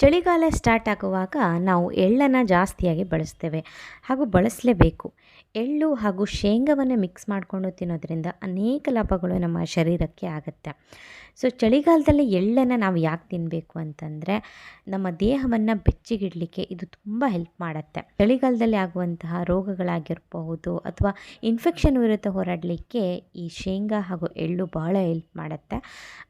ಚಳಿಗಾಲ ಸ್ಟಾರ್ಟ್ ಆಗುವಾಗ ನಾವು ಎಳ್ಳನ್ನು ಜಾಸ್ತಿಯಾಗಿ ಬಳಸ್ತೇವೆ ಹಾಗೂ ಬಳಸಲೇಬೇಕು. ಎಳ್ಳು ಹಾಗೂ ಶೇಂಗಾವನ್ನು ಮಿಕ್ಸ್ ಮಾಡಿಕೊಂಡು ತಿನ್ನೋದ್ರಿಂದ ಅನೇಕ ಲಾಭಗಳು ನಮ್ಮ ಶರೀರಕ್ಕೆ ಆಗುತ್ತೆ. ಸೊ ಚಳಿಗಾಲದಲ್ಲಿ ಎಳ್ಳನ್ನು ನಾವು ಯಾಕೆ ತಿನ್ನಬೇಕು ಅಂತಂದರೆ ನಮ್ಮ ದೇಹವನ್ನು ಬೆಚ್ಚಿಗಿಡಲಿಕ್ಕೆ ಇದು ತುಂಬ ಹೆಲ್ಪ್ ಮಾಡುತ್ತೆ. ಚಳಿಗಾಲದಲ್ಲಿ ಆಗುವಂತಹ ರೋಗಗಳಾಗಿರಬಹುದು ಅಥವಾ ಇನ್ಫೆಕ್ಷನ್ ವಿರುದ್ಧ ಹೋರಾಡಲಿಕ್ಕೆ ಈ ಶೇಂಗಾ ಹಾಗೂ ಎಳ್ಳು ಬಹಳ ಹೆಲ್ಪ್ ಮಾಡುತ್ತೆ.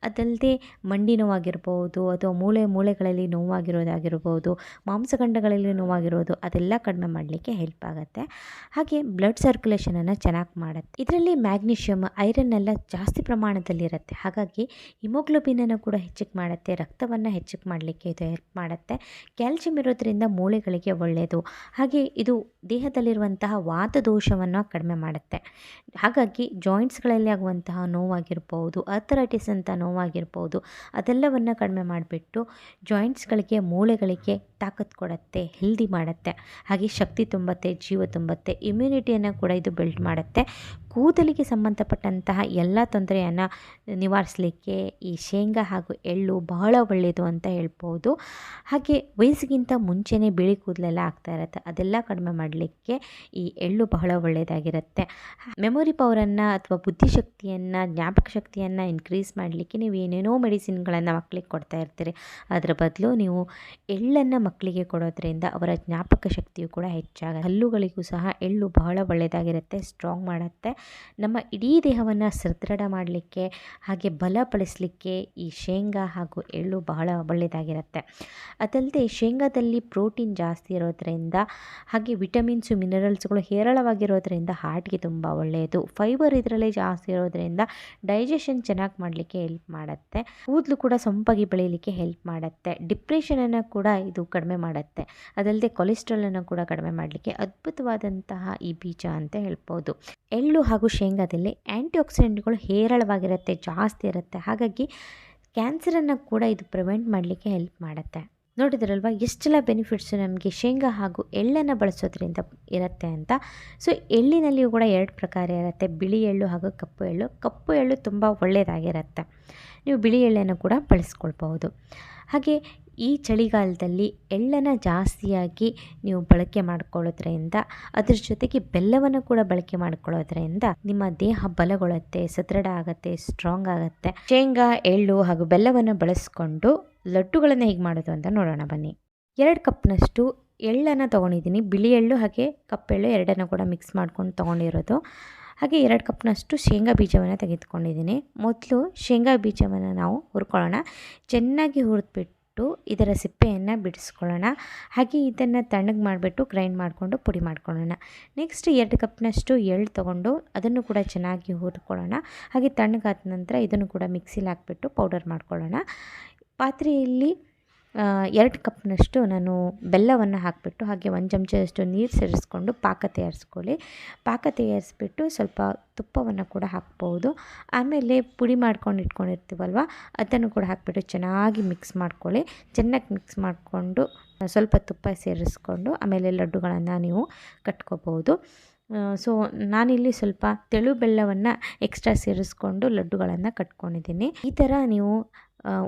ಅದಲ್ಲದೆ ಮಂಡಿ ನೋವಾಗಿರ್ಬೋದು ಅಥವಾ ಮೂಳೆ ಮೂಳೆಗಳಲ್ಲಿ ನೋವಾಗಿರೋದಾಗಿರ್ಬೋದು ಮಾಂಸಖಂಡಗಳಲ್ಲಿ ನೋವಾಗಿರೋದು, ಅದೆಲ್ಲ ಕಡಿಮೆ ಮಾಡಲಿಕ್ಕೆ ಹೆಲ್ಪ್ ಆಗುತ್ತೆ. ಹಾಗೆ ಬ್ಲಡ್ ಸರ್ಕ್ಯುಲೇಷನನ್ನು ಚೆನ್ನಾಗಿ ಮಾಡುತ್ತೆ. ಇದರಲ್ಲಿ ಮ್ಯಾಗ್ನೀಷಿಯಮ್ ಐರನ್ ಎಲ್ಲ ಜಾಸ್ತಿ ಪ್ರಮಾಣದಲ್ಲಿರುತ್ತೆ. ಹಾಗಾಗಿ ಹಿಮೋಗ್ಲೋಬಿನನ್ನು ಕೂಡ ಹೆಚ್ಚಿಗೆ ಮಾಡುತ್ತೆ, ರಕ್ತವನ್ನು ಹೆಚ್ಚಿಗೆ ಮಾಡಲಿಕ್ಕೆ ಇದು ಹೆಲ್ಪ್ ಮಾಡುತ್ತೆ. ಕ್ಯಾಲ್ಸಿಯಂ ಇರೋದ್ರಿಂದ ಮೂಳೆಗಳಿಗೆ ಒಳ್ಳೆಯದು ಹಾಗೆ ಇದು ದೇಹದಲ್ಲಿರುವಂತಹ ವಾತದೋಷವನ್ನು ಕಡಿಮೆ ಮಾಡುತ್ತೆ. ಹಾಗಾಗಿ ಜಾಯಿಂಟ್ಸ್ಗಳಲ್ಲಿ ಆಗುವಂತಹ ನೋವಾಗಿರ್ಬೋದು ಅಥರೈಟಿಸ್ ಅಂತ ನೋವಾಗಿರ್ಬೋದು, ಅದೆಲ್ಲವನ್ನು ಕಡಿಮೆ ಮಾಡಿಬಿಟ್ಟು ಜಾಯಿಂಟ್ಸ್ಗಳಿಗೆ ಮೂಳೆಗಳಿಗೆ ತಾಕತ್ತು ಕೊಡುತ್ತೆ ಹೆಲ್ದಿ ಮಾಡುತ್ತೆ. ಹಾಗೆ ಶಕ್ತಿ ತುಂಬುತ್ತೆ, ಜೀವ ತುಂಬುತ್ತೆ ಇಮ್ಯುನಿಟಿಯನ್ನು ಕೂಡ ಇದು ಬಿಲ್ಡ್ ಮಾಡುತ್ತೆ. ಕೂದಲಿಗೆ ಸಂಬಂಧಪಟ್ಟಂತಹ ಎಲ್ಲ ತೊಂದರೆಯನ್ನು ನಿವಾರಿಸಲಿಕ್ಕೆ ಈ ಶೇಂಗಾ ಹಾಗೂ ಎಳ್ಳು ಬಹಳ ಒಳ್ಳೆಯದು ಅಂತ ಹೇಳ್ಬೋದು. ಹಾಗೆ ವಯಸ್ಸಿಗಿಂತ ಮುಂಚೆನೇ ಬಿಳಿ ಕೂದಲೆಲ್ಲ ಆಗ್ತಾ ಇರುತ್ತೆ. ಅದೆಲ್ಲ ಕಡಿಮೆ ಮಾಡಲಿಕ್ಕೆ ಈ ಎಳ್ಳು ಬಹಳ ಒಳ್ಳೆಯದಾಗಿರುತ್ತೆ ಮೆಮೊರಿ ಪವರನ್ನು ಅಥವಾ ಬುದ್ಧಿಶಕ್ತಿಯನ್ನು ಜ್ಞಾಪಕ ಶಕ್ತಿಯನ್ನು ಇನ್ಕ್ರೀಸ್ ಮಾಡಲಿಕ್ಕೆ ನೀವು ಏನೇನೋ ಮೆಡಿಸಿನ್ಗಳನ್ನು ಮಕ್ಕಳಿಗೆ ಕೊಡ್ತಾ ಇರ್ತೀರಿ. ಅದರ ಬದಲು ನೀವು ಎಳ್ಳನ್ನು ಮಕ್ಕಳಿಗೆ ಕೊಡೋದ್ರಿಂದ ಅವರ ಜ್ಞಾಪಕ ಶಕ್ತಿಯು ಕೂಡ ಹೆಚ್ಚಾಗುತ್ತೆ. ಹಲ್ಲುಗಳಿಗೂ ಸಹ ಎಳ್ಳು ಬಹಳ ಒಳ್ಳೆಯದಾಗಿರುತ್ತೆ ಸ್ಟ್ರಾಂಗ್ ಮಾಡುತ್ತೆ. ನಮ್ಮ ಇಡೀ ದೇಹವನ್ನು ಸದೃಢ ಮಾಡಲಿಕ್ಕೆ ಹಾಗೆ ಬಲಪಡಿಸಲಿಕ್ಕೆ ಈ ಶೇಂಗಾ ಹಾಗೂ ಎಳ್ಳು ಬಹಳ ಒಳ್ಳೆಯದಾಗಿರುತ್ತೆ. ಅದಲ್ಲದೆ ಶೇಂಗಾದಲ್ಲಿ ಪ್ರೋಟೀನ್ ಜಾಸ್ತಿ ಇರೋದ್ರಿಂದ ಹಾಗೆ ವಿಟಮಿನ್ಸು, ಮಿನರಲ್ಸ್ಗಳು ಹೇರಳವಾಗಿರೋದ್ರಿಂದ ಹಾರ್ಟ್ಗೆ ತುಂಬ ಒಳ್ಳೆಯದು. ಫೈಬರ್ ಇದರಲ್ಲೇ ಜಾಸ್ತಿ ಇರೋದ್ರಿಂದ ಡೈಜೆಷನ್ ಚೆನ್ನಾಗಿ ಮಾಡಲಿಕ್ಕೆ ಹೆಲ್ಪ್ ಮಾಡುತ್ತೆ. ಕೂದಲು ಕೂಡ ಸೊಂಪಾಗಿ ಬೆಳೀಲಿಕ್ಕೆ ಹೆಲ್ಪ್ ಮಾಡುತ್ತೆ. ಡಿಪ್ರೆಷನನ್ನು ಕೂಡ ಇದು ಕಡಿಮೆ ಮಾಡುತ್ತೆ. ಅದಲ್ಲದೆ ಕೊಲೆಸ್ಟ್ರಾಲನ್ನು ಕೂಡ ಕಡಿಮೆ ಮಾಡಲಿಕ್ಕೆ ಅದ್ಭುತವಾದಂತಹ ಈ ಬೀಜ ಅಂತ ಹೇಳ್ಬೋದು. ಎಳ್ಳು ಹಾಗೂ ಶೇಂಗಾದಲ್ಲಿ ಆ್ಯಂಟಿ ಆಕ್ಸಿಡೆಂಟ್ಗಳು ಹೇರಳವಾಗಿರುತ್ತೆ, ಜಾಸ್ತಿ ಇರುತ್ತೆ. ಹಾಗಾಗಿ ಕ್ಯಾನ್ಸರನ್ನು ಕೂಡ ಇದು ಪ್ರಿವೆಂಟ್ ಮಾಡಲಿಕ್ಕೆ ಹೆಲ್ಪ್ ಮಾಡುತ್ತೆ. ನೋಡಿದ್ರಲ್ವ ಎಷ್ಟೆಲ್ಲ ಬೆನಿಫಿಟ್ಸು ನಮಗೆ ಶೇಂಗಾ ಹಾಗೂ ಎಳ್ಳನ್ನು ಬಳಸೋದ್ರಿಂದ ಇರುತ್ತೆ ಅಂತ. ಸೊ ಎಳ್ಳಿನಲ್ಲಿಯೂ ಕೂಡ ಎರಡು ಪ್ರಕಾರ ಇರುತ್ತೆ. ಬಿಳಿ ಎಳ್ಳು ಹಾಗೂ ಕಪ್ಪು ಎಳ್ಳು. ಕಪ್ಪು ಎಳ್ಳು ತುಂಬ ಒಳ್ಳೆಯದಾಗಿರುತ್ತೆ ನೀವು ಬಿಳಿ ಎಳ್ಳನ್ನು ಕೂಡ ಬಳಸ್ಕೊಳ್ಬಹುದು. ಹಾಗೆ ಈ ಚಳಿಗಾಲದಲ್ಲಿ ಎಳ್ಳನ್ನು ಜಾಸ್ತಿಯಾಗಿ ನೀವು ಬಳಕೆ ಮಾಡಿಕೊಳ್ಳೋದ್ರಿಂದ, ಅದ್ರ ಜೊತೆಗೆ ಬೆಲ್ಲವನ್ನು ಕೂಡ ಬಳಕೆ ಮಾಡಿಕೊಳ್ಳೋದ್ರಿಂದ ನಿಮ್ಮ ದೇಹ ಬಲಗೊಳ್ಳುತ್ತೆ, ಸದೃಢ ಆಗುತ್ತೆ ಸ್ಟ್ರಾಂಗ್ ಆಗುತ್ತೆ. ಶೇಂಗಾ, ಎಳ್ಳು ಹಾಗೂ ಬೆಲ್ಲವನ್ನು ಬಳಸ್ಕೊಂಡು ಲಡ್ಡುಗಳನ್ನು ಹೇಗೆ ಮಾಡೋದು ಅಂತ ನೋಡೋಣ, ಬನ್ನಿ. ಎರಡು ಕಪ್ನಷ್ಟು ಎಳ್ಳನ್ನು ತೊಗೊಂಡಿದ್ದೀನಿ. ಬಿಳಿ ಎಳ್ಳು ಹಾಗೆ ಕಪ್ಪೆಳ್ಳು ಎರಡನ್ನು ಕೂಡ ಮಿಕ್ಸ್ ಮಾಡ್ಕೊಂಡು ತೊಗೊಂಡಿರೋದು. ಹಾಗೆ ಎರಡು ಕಪ್ನಷ್ಟು ಶೇಂಗಾ ಬೀಜವನ್ನು ತೆಗೆದುಕೊಂಡಿದ್ದೀನಿ. ಮೊದಲು ಶೇಂಗಾ ಬೀಜವನ್ನು ನಾವು ಹುರ್ಕೊಳ್ಳೋಣ. ಚೆನ್ನಾಗಿ ಹುರಿದ್ಬಿಟ್ಟು ಇದರ ಸಿಪ್ಪೆಯನ್ನು ಬಿಡಿಸ್ಕೊಳ್ಳೋಣ. ಹಾಗೆ ಇದನ್ನು ತಣ್ಣಗೆ ಮಾಡಿಬಿಟ್ಟು ಗ್ರೈಂಡ್ ಮಾಡಿಕೊಂಡು ಪುಡಿ ಮಾಡ್ಕೊಳ್ಳೋಣ. ನೆಕ್ಸ್ಟ್ ಎರಡು ಕಪ್ನಷ್ಟು ಎಳ್ಳು ತೊಗೊಂಡು ಅದನ್ನು ಕೂಡ ಚೆನ್ನಾಗಿ ಹುರ್ಕೊಳ್ಳೋಣ. ಹಾಗೆ ತಣ್ಣಗಾದ ನಂತರ ಇದನ್ನು ಕೂಡ ಮಿಕ್ಸಿಲಿ ಹಾಕ್ಬಿಟ್ಟು ಪೌಡರ್ ಮಾಡ್ಕೊಳ್ಳೋಣ. ಪಾತ್ರೆಯಲ್ಲಿ ಎರಡು ಕಪ್ನಷ್ಟು ನಾನು ಬೆಲ್ಲವನ್ನು ಹಾಕಿಬಿಟ್ಟು ಹಾಗೆ ಒಂದು ಚಮಚದಷ್ಟು ನೀರು ಸೇರಿಸ್ಕೊಂಡು ಪಾಕ ತಯಾರಿಸ್ಕೊಳ್ಳಿ. ಪಾಕ ತಯಾರಿಸ್ಬಿಟ್ಟು ಸ್ವಲ್ಪ ತುಪ್ಪವನ್ನು ಕೂಡ ಹಾಕ್ಬೋದು. ಆಮೇಲೆ ಪುಡಿ ಮಾಡ್ಕೊಂಡು ಇಟ್ಕೊಂಡಿರ್ತೀವಲ್ವ, ಅದನ್ನು ಕೂಡ ಹಾಕಿಬಿಟ್ಟು ಚೆನ್ನಾಗಿ ಮಿಕ್ಸ್ ಮಾಡ್ಕೊಳ್ಳಿ. ಚೆನ್ನಾಗಿ ಮಿಕ್ಸ್ ಮಾಡಿಕೊಂಡು, ಸ್ವಲ್ಪ ತುಪ್ಪ ಸೇರಿಸ್ಕೊಂಡು ಆಮೇಲೆ ಲಡ್ಡುಗಳನ್ನು ನೀವು ಕಟ್ಕೋಬೋದು. ಸೊ ನಾನಿಲ್ಲಿ ಸ್ವಲ್ಪ ತೆಳು ಬೆಲ್ಲವನ್ನು ಎಕ್ಸ್ಟ್ರಾ ಸೇರಿಸ್ಕೊಂಡು ಲಡ್ಡುಗಳನ್ನು ಕಟ್ಕೊಂಡಿದ್ದೀನಿ. ಈ ಥರ ನೀವು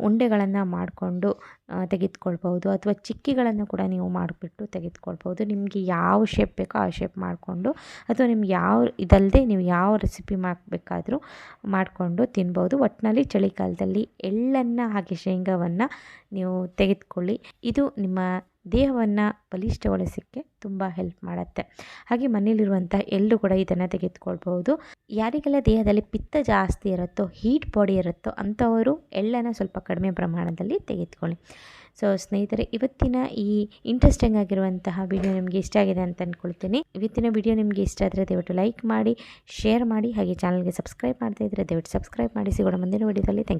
ಉಂಡೆಗಳನ್ನು ಮಾಡಿಕೊಂಡು ತೆಗೆದುಕೊಳ್ಬೋದು ಅಥವಾ ಚಿಕ್ಕಿಗಳನ್ನು ಕೂಡ ನೀವು ಮಾಡಿಬಿಟ್ಟು ತೆಗೆದುಕೊಳ್ಬೋದು ನಿಮಗೆ ಯಾವ ಶೇಪ್ ಬೇಕೋ ಆ ಶೇಪ್ ಮಾಡಿಕೊಂಡು, ಅಥವಾ ನಿಮ್ಗೆ ಯಾವ ಇದಲ್ಲದೆ ನೀವು ಯಾವ ರೆಸಿಪಿ ಮಾಡಬೇಕಾದ್ರೂ ಮಾಡಿಕೊಂಡು ತಿನ್ಬೋದು. ಒಟ್ಟಿನಲ್ಲಿ ಚಳಿಗಾಲದಲ್ಲಿ ಎಳ್ಳನ್ನು ಹಾಗೆ ಶೇಂಗಾವನ್ನು ನೀವು ತೆಗೆದುಕೊಳ್ಳಿ. ಇದು ನಿಮ್ಮ ದೇಹವನ್ನು ಬಲಿಷ್ಠಗೊಳಿಸೋಕ್ಕೆ ತುಂಬ ಹೆಲ್ಪ್ ಮಾಡುತ್ತೆ. ಹಾಗೆ ಮನೆಯಲ್ಲಿರುವಂಥ ಎಲ್ಲರೂ ಕೂಡ ಇದನ್ನು ತೆಗೆದುಕೊಳ್ಬೋದು ಯಾರಿಗೆಲ್ಲ ದೇಹದಲ್ಲಿ ಪಿತ್ತ ಜಾಸ್ತಿ ಇರುತ್ತೋ ಹೀಟ್ ಬಾಡಿ ಇರುತ್ತೋ ಅಂಥವರು ಎಳ್ಳನ್ನು ಸ್ವಲ್ಪ ಕಡಿಮೆ ಪ್ರಮಾಣದಲ್ಲಿ ತೆಗೆದುಕೊಳ್ಳಿ. ಸೊ ಸ್ನೇಹಿತರೆ, ಇವತ್ತಿನ ಈ ಇಂಟ್ರೆಸ್ಟಿಂಗ್ ಆಗಿರುವಂತಹ ವಿಡಿಯೋ ನಿಮಗೆ ಇಷ್ಟ ಆಗಿದೆ ಅಂತ ಅಂದ್ಕೊಳ್ತೀನಿ ಇವತ್ತಿನ ವಿಡಿಯೋ ನಿಮಗೆ ಇಷ್ಟ ಆದರೆ ದಯವಿಟ್ಟು ಲೈಕ್ ಮಾಡಿ ಶೇರ್ ಮಾಡಿ, ಹಾಗೆ ಚಾನಲ್ಗೆ ಸಬ್ಸ್ಕ್ರೈಬ್ ಮಾಡ್ತಾ ಇದ್ದರೆ ದಯವಿಟ್ಟು ಸಬ್ಸ್ಕ್ರೈಬ್ ಮಾಡಿ. ಸಿಗೋಣ ಮುಂದಿನ ವಿಡಿಯೋದಲ್ಲಿ ಥ್ಯಾಂಕ್ ಯು